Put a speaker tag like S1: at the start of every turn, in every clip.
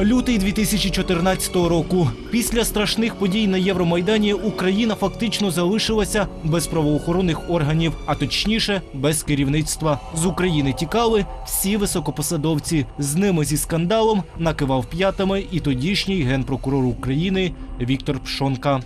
S1: Лютий 2014 року. Після страшних подій на Євромайдані Україна фактично залишилася без правоохоронних органів, а точніше без керівництва. З України тікали всі високопосадовці. З ними зі скандалом накивав п'ятами і тодішній генпрокурор України Віктор Пшонка.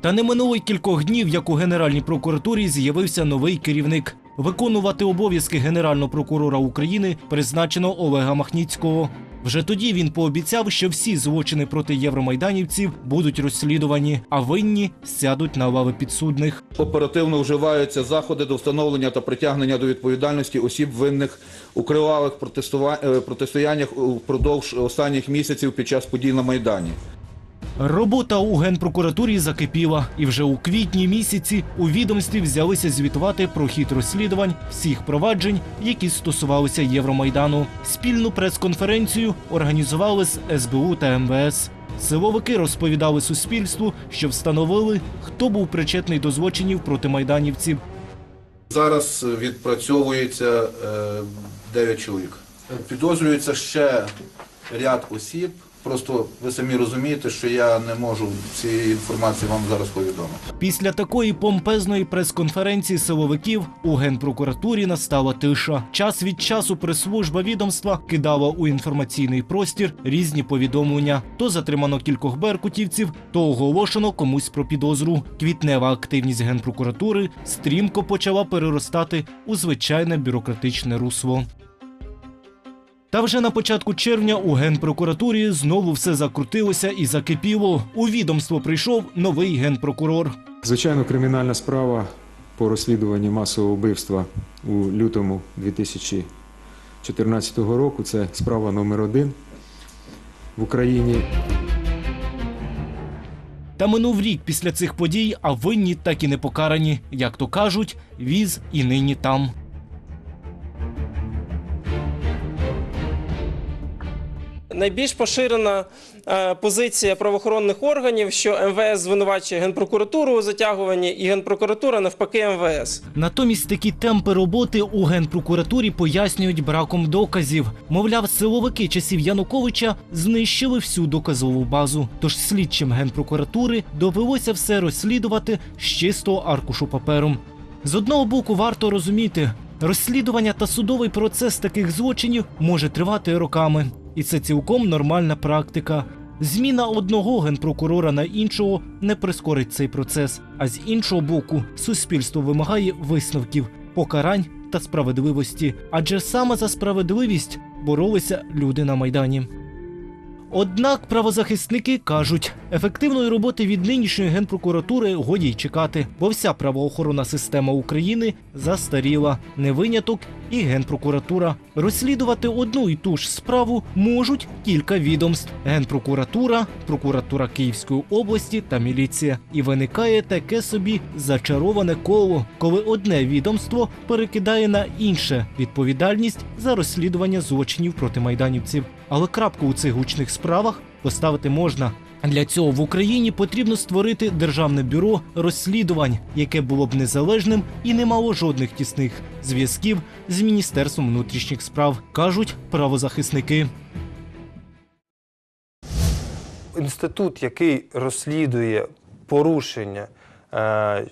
S1: Та не минуло й кількох днів, як у Генеральній прокуратурі з'явився новий керівник. Виконувати обов'язки Генерального прокурора України призначено Олега Махніцького. Вже тоді він пообіцяв, що всі злочини проти євромайданівців будуть розслідувані, а винні сядуть на лави підсудних.
S2: Оперативно вживаються заходи до встановлення та притягнення до відповідальності осіб винних у кривавих е, протистояннях впродовж останніх місяців під час подій на Майдані.
S1: Робота у генпрокуратурі закипіла, і вже у квітні місяці у відомстві взялися звітувати про хід розслідувань всіх проваджень, які стосувалися Євромайдану. Спільну прес-конференцію організували з СБУ та МВС. Силовики розповідали суспільству, що встановили, хто був причетний до злочинів проти майданівців.
S2: Зараз відпрацьовується 9 чоловік. Підозрюється ще ряд осіб. Просто ви самі розумієте, що я не можу цієї інформації вам зараз повідомити.
S1: Після такої помпезної прес-конференції силовиків у генпрокуратурі настала тиша. Час від часу прес-служба відомства кидала у інформаційний простір різні повідомлення. То затримано кількох беркутівців, то оголошено комусь про підозру. Квітнева активність генпрокуратури стрімко почала переростати у звичайне бюрократичне русло. Та вже на початку червня у генпрокуратурі знову все закрутилося і закипіло. У відомство прийшов новий генпрокурор.
S3: Звичайно, кримінальна справа по розслідуванні масового вбивства у лютому 2014 року це справа номер один в Україні.
S1: Та минув рік після цих подій, а винні так і не покарані. Як то кажуть, віз і нині там.
S4: Найбільш поширена е, позиція правоохоронних органів, що МВС звинувачує генпрокуратуру у затягуванні, і генпрокуратура навпаки МВС.
S1: Натомість такі темпи роботи у генпрокуратурі пояснюють браком доказів. Мовляв, силовики часів Януковича знищили всю доказову базу. Тож слідчим генпрокуратури довелося все розслідувати з чистого аркушу паперу. З одного боку, варто розуміти, розслідування та судовий процес таких злочинів може тривати роками, і це цілком нормальна практика. Зміна одного генпрокурора на іншого не прискорить цей процес. А з іншого боку, суспільство вимагає висновків, покарань та справедливості. Адже саме за справедливість боролися люди на майдані. Однак правозахисники кажуть, ефективної роботи від нинішньої генпрокуратури годі й чекати, бо вся правоохоронна система України застаріла. Не виняток і генпрокуратура. Розслідувати одну і ту ж справу можуть кілька відомств: генпрокуратура, прокуратура Київської області та міліція. І виникає таке собі зачароване коло, коли одне відомство перекидає на інше відповідальність за розслідування злочинів проти майданівців. Але крапку у цих гучних справах поставити можна. Для цього в Україні потрібно створити державне бюро розслідувань, яке було б незалежним і не мало жодних тісних зв'язків з міністерством внутрішніх справ, кажуть правозахисники.
S5: інститут, який розслідує порушення е,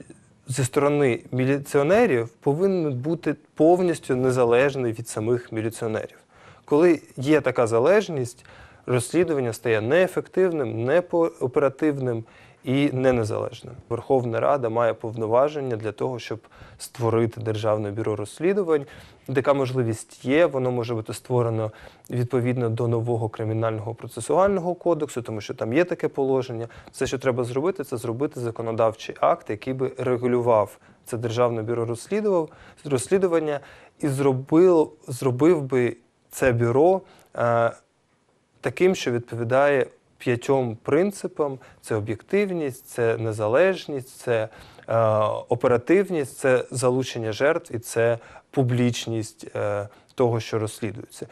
S5: зі сторони міліціонерів, повинен бути повністю незалежний від самих міліціонерів. Коли є така залежність, розслідування стає неефективним, неоперативним і не незалежним. Верховна Рада має повноваження для того, щоб створити Державне бюро розслідувань. Така можливість є, воно може бути створено відповідно до нового кримінального процесуального кодексу, тому що там є таке положення. Все, що треба зробити, це зробити законодавчий акт, який би регулював це Державне бюро розслідував розслідування і зробив, зробив би це бюро е, таким, що відповідає п'ятьом принципам: це об'єктивність, це незалежність, це е, оперативність, це залучення жертв і це публічність е, того, що розслідується.